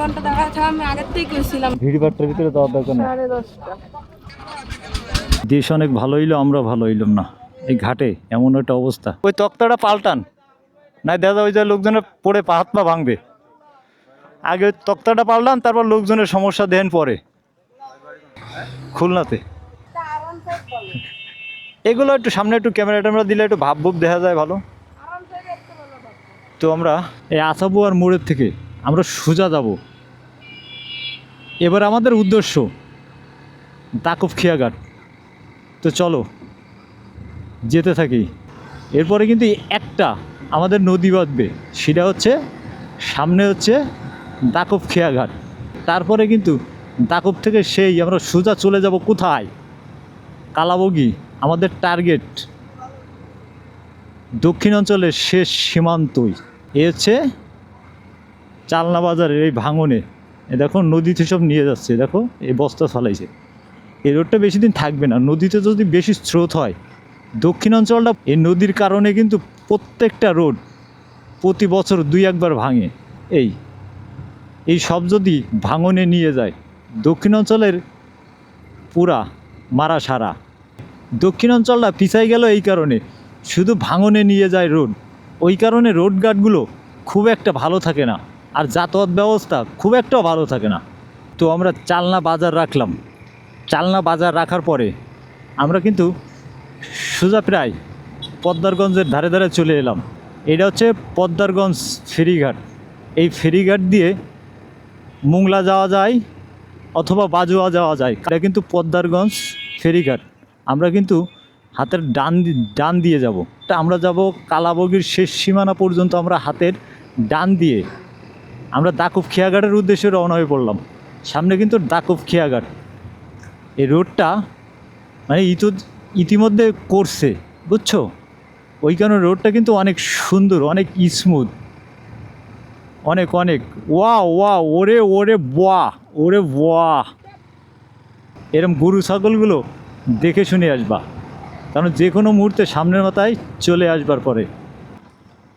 ঘণ্টা দেখা আছে আমি আগের থেকে গেছিলাম ভিড় ভিতরে যাওয়ার দরকার নেই। সাড়ে দশটা। দেশ অনেক ভালো হইল আমরা ভালো হইলাম না। এই ঘাটে এমন একটা অবস্থা। ওই তক্তাটা পাল্টান না দাদা ওই যে লোকজনের পড়ে পা হাত পা ভাঙবে। আগে ওই তক্তাটা পাল্টান তারপর লোকজনের সমস্যা দেন পরে। খুলনাতে। এগুলো একটু সামনে একটু ক্যামেরা ট্যামেরা দিলে একটু ভাব ভুব দেখা যায় ভালো। তো আমরা এই আসাবু আর মোড়ের থেকে আমরা সোজা যাব। এবার আমাদের উদ্দেশ্য দাকুব খিয়াঘাট। তো চলো, যেতে থাকি। এরপরে কিন্তু একটা আমাদের নদী বাঁধবে, সেটা হচ্ছে, সামনে হচ্ছে দাকব খেয়াঘাট। তারপরে কিন্তু দাকব থেকে সেই আমরা সোজা চলে যাব কোথায়? কালাবগি, আমাদের টার্গেট। দক্ষিণ অঞ্চলের শেষ সীমান্তই, এ হচ্ছে চালনা বাজারের এই ভাঙনে দেখো নদীতে সব নিয়ে যাচ্ছে, দেখো এই বস্তা ফলাইছে এই রোডটা বেশি দিন থাকবে না, নদীতে যদি বেশি স্রোত হয় দক্ষিণ অঞ্চলটা এই নদীর কারণে কিন্তু প্রত্যেকটা রোড প্রতি বছর দুই একবার ভাঙে। এই এই সব যদি ভাঙনে নিয়ে যায় দক্ষিণ অঞ্চলের পুরা মারা সারা দক্ষিণ অঞ্চলটা পিছাই গেল এই কারণে, শুধু ভাঙনে নিয়ে যায় রোড, ওই কারণে রোড গার্ডগুলো খুব একটা ভালো থাকে না। আর যাতায়াত ব্যবস্থা খুব একটাও ভালো থাকে না। তো আমরা চালনা বাজার রাখলাম। চালনা বাজার রাখার পরে আমরা কিন্তু সোজা প্রায় পদ্মারগঞ্জের ধারে ধারে চলে এলাম। এটা হচ্ছে পদ্মারগঞ্জ ফেরিঘাট। এই ফেরিঘাট দিয়ে মুংলা যাওয়া যায় অথবা বাজুয়া যাওয়া যায়। এটা কিন্তু পদ্মারগঞ্জ ফেরিঘাট। আমরা কিন্তু হাতের ডান ডান দিয়ে যাব। তা আমরা যাব কালাবগির শেষ সীমানা পর্যন্ত আমরা হাতের ডান দিয়ে। আমরা দাকুব খেয়াঘাটের উদ্দেশ্যে রওনা হয়ে পড়লাম। সামনে কিন্তু দাকুব খেয়াঘাট। এই রোডটা মানে ইতো ইতিমধ্যে করছে, বুঝছ? ওই কারণে রোডটা কিন্তু অনেক সুন্দর, অনেক স্মুথ অনেক অনেক। ওয়া ওয়া ওরে ওরে, বাহ ওরে, বাহ। এরম গরু ছাগলগুলো দেখে শুনে আসবা। কারণ যে কোনো মুহূর্তে সামনের মাথায় চলে আসবার পরে।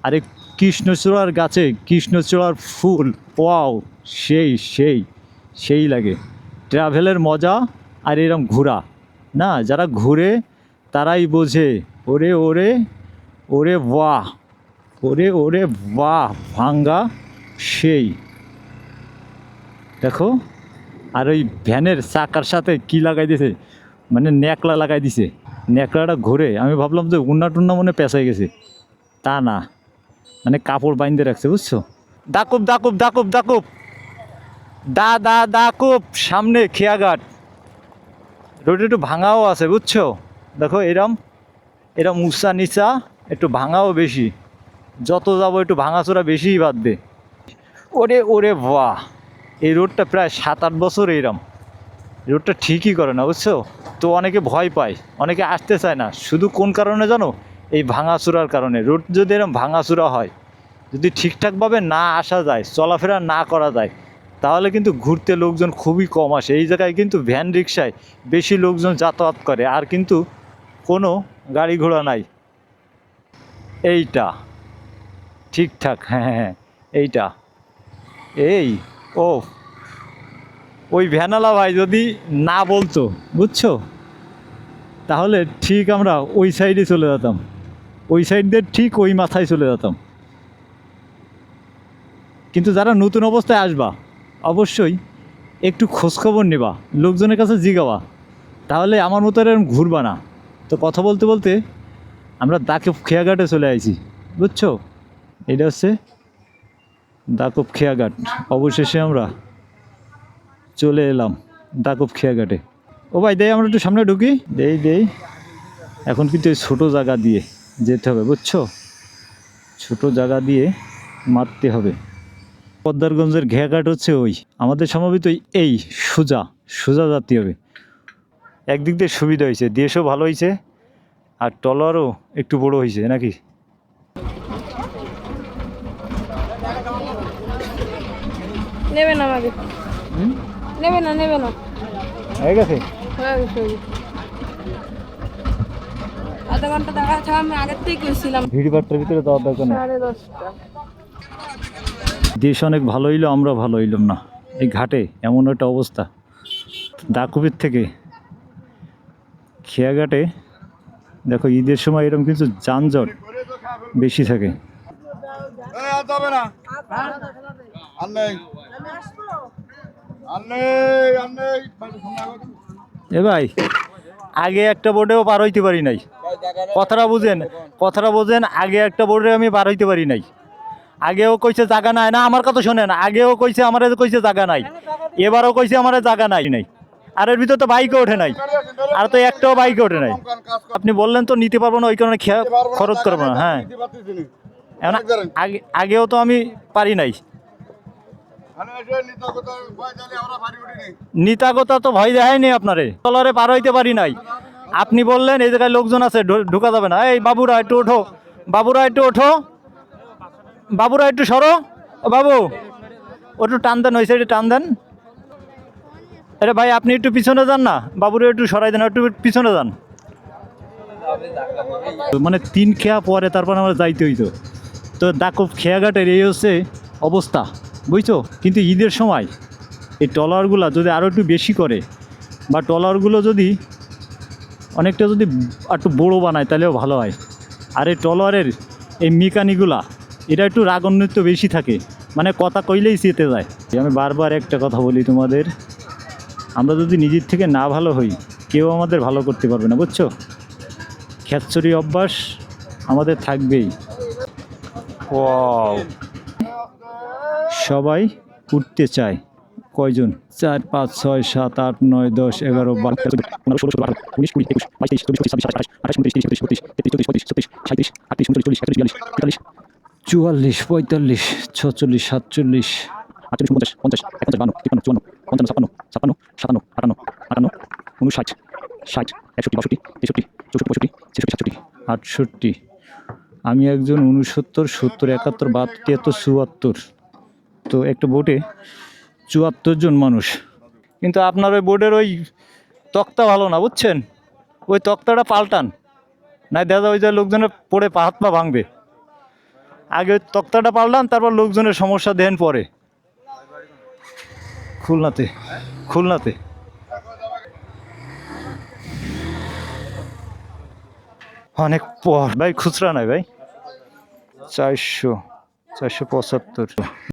আরে কৃষ্ণচূড়ার গাছে কৃষ্ণচূড়ার ফুল, ওয়াও, সেই সেই সেই লাগে। ট্রাভেলের মজা আর এরম ঘোরা। না, যারা ঘুরে তারাই বোঝে, ওরে ওরে ওরে বাহ, ওরে ওরে বাহ, ভাঙ্গা, সেই। দেখো, আর ওই ভ্যানের চাকার সাথে কি লাগাই দিছে? মানে ন্যাকলা লাগাই দিছে। ন্যাকলাটা ঘুরে। আমি ভাবলাম যে উন্না টুন্না মনে পেঁচাই গেছে। তা না। মানে কাপড় বাইন্দে রাখছে, বুঝছ? দাকুব দাকুব দাকুব দাকুব দা দা দাকুব সামনে খেয়াঘাট। রোড একটু ভাঙাও আছে, বুঝছ? দেখো, এরম এরম উঁচা নিচা, একটু ভাঙাও বেশি। যত যাব একটু ভাঙাচোরা বেশিই বাঁধবে। ওরে ওরে বাহ এই রোডটা প্রায় সাত আট বছর এইরম রোডটা ঠিকই করে না, বুঝছ? তো অনেকে ভয় পায়, অনেকে আসতে চায় না। শুধু কোন কারণে জানো? এই ভাঙাচুরার কারণে। রোড যদি এরকম ভাঙাচুরা হয়, যদি ঠিকঠাকভাবে না আসা যায়, চলাফেরা না করা যায়, তাহলে কিন্তু ঘুরতে লোকজন খুবই কম আসে। এই জায়গায় কিন্তু ভ্যান রিক্সায় বেশি লোকজন যাতায়াত করে, আর কিন্তু কোনো গাড়ি ঘোড়া নাই। এইটা। ঠিকঠাক হ্যাঁ হ্যাঁ হ্যাঁ এইটা। এই, ও, ওই ভ্যানালা ভাই যদি না বলতো, বুঝছ? তাহলে ঠিক আমরা ওই সাইডে চলে যেতাম। ওই সাইড দিয়ে ঠিক ওই মাথায় চলে যেতাম। কিন্তু যারা নতুন অবস্থায় আসবা, অবশ্যই একটু খোঁজখবর নেবা, লোকজনের কাছে জিগাবা। তাহলে আমার মতো এরকম ঘুরবা না। তো কথা বলতে বলতে আমরা দাকে খেয়াঘাটে চলে আইছি, বুঝছ? এটা হচ্ছে দাকব খেয়াঘাট। অবশেষে আমরা চলে এলাম দাকব খেয়াঘাটে। ও ভাই, দেই, আমরা একটু সামনে ঢুকি। দেই দেই। এখন কিন্তু ছোটো জায়গা দিয়ে যেতে হবে বুঝছ? ছোটো জায়গা দিয়ে মারতে হবে। পদ্মারগঞ্জের ঘেয়াঘাট হচ্ছে ওই। আমাদের সম্ভবত এই সোজা সোজা যাতে হবে। একদিক দিয়ে সুবিধা হয়েছে দেশও ভালো হয়েছে আর টলারও একটু বড় হয়েছে নাকি? নেবে না আমাকে নেবে না নেবে না। হয়ে গেছে, হয়ে গেছে। আধা ঘণ্টা দেখা আছে আমি আগের থেকে গেছিলাম ভিড় ভাট্টার ভিতরে যাওয়ার দরকার নেই। সাড়ে দশটা। দেশ অনেক ভালো হইল আমরা ভালো হইলাম না। এই ঘাটে এমন একটা অবস্থা। দাকুবির থেকে খেয়াঘাটে দেখো ঈদের সময় এরকম কিছু যানজট বেশি থাকে। এ ভাই আগে একটা বোর্ডেও পার হইতে পারি নাই। কথাটা বুঝেন কথাটা বুঝেন, আগে একটা বোর্ডে আমি পার হইতে পারি নাই। আগেও কইছে জায়গা নাই না, আমার কথা শোনেন, আগেও কইছে আমার কইছে জায়গা নাই, এবারও কইছে আমার জায়গা নাই নাই। আর এর ভিতর তো বাইকে ওঠে নাই, আর তো একটাও বাইকে ওঠে নাই। আপনি বললেন তো নিতে পারব না, ওই কারণে খরচ করব না হ্যাঁ। আগে, আগেও তো আমি পারি নাই। নিতাগতা তো ভয় দেখায়নি আপনারে। তলারে পার হইতে পারি নাই। আপনি বললেন এই জায়গায় লোকজন আছে ঢোকা যাবে না। এই বাবুরা, একটু ওঠো। বাবুরা, একটু ওঠো। বাবুরা, একটু সরো। বাবু, ওটু টান দেন, ওই সাইডে টান দেন। আরে ভাই, আপনি একটু পিছনে যান না। বাবুরা, একটু সরাই দেন, একটু পিছনে যান। মানে তিন খেয়া পরে তারপর আমরা যাইতে হইতো। তো দাকব খেয়াঘাটের এই হচ্ছে অবস্থা, বুঝছ? কিন্তু ঈদের সময় এই ট্রলারগুলো যদি আরও একটু বেশি করে, বা ট্রলারগুলো যদি অনেকটা যদি একটু বড়ো বানায় তাহলেও ভালো হয়। আর এই ট্রলারের এই মেকানিকগুলা এটা একটু রাগান্বিত বেশি থাকে। মানে কথা কইলেই চেতে যায়। আমি বারবার একটা কথা বলি তোমাদের আমরা যদি নিজের থেকে না ভালো হই কেউ আমাদের ভালো করতে পারবে না বুঝছ? খ্যাতচুরি অভ্যাস আমাদের থাকবেই। সবাই উঠতে চায়। কয়জন? চার পাঁচ ছয় সাত আট নয় দশ এগারো বারো তেরো চোদ্দ পনেরো ষোলো ষোলো আঠারো উনিশ কুড়ি একুশ বাইশ তেইশ চব্বিশ ছাব্বিশ সাতাশ আঠাশ উনত্রিশ তিরিশ একত্রিশ বত্রিশ তেত্রিশ চৌত্রিশ ছত্রিশ সাঁত্রিশ আটত্রিশ উনত্রিশ চল্লিশ একত্রিশ বিয়াল্লিশ তেতাল্লিশ চুয়াল্লিশ পঁয়তাল্লিশ ছচল্লিশ সাতচল্লিশ আটচল্লিশ পঞ্চাশ পঞ্চাশ পঞ্চাশ বান্ন তিপ্পান্ন চুয়ান্ন পঞ্চান্ন ছাপ্পান্ন ছাপ্পান্ন সাতান্ন আটান্ন আটান্ন উনষাট ষাট একষট্টি বাষট্টি তেষট্টি চৌষট্টি পঁয়ষট্টি ছেষট্টি সাতষট্টি। আটষট্টি। আমি একজন উনসত্তর সত্তর একাত্তর বাহাত্তর তিয়াত্তর চুয়াত্তর। তো একটা বোটে চুয়াত্তর জন মানুষ। কিন্তু আপনার ওই বোর্ডের ওই তক্তা ভালো না, বুঝছেন? ওই তক্তাটা পাল্টান। নাই দাদা, ওই যে লোকজনের পড়ে হাত পা ভাঙবে। আগে তক্তাটা পাল্টান, তারপর লোকজনের সমস্যা দেন পরে। খুলনাতে খুলনাতে। অনেক পর। ভাই খুচরা নাই ভাই? চারশো চারশো পঁচাত্তর।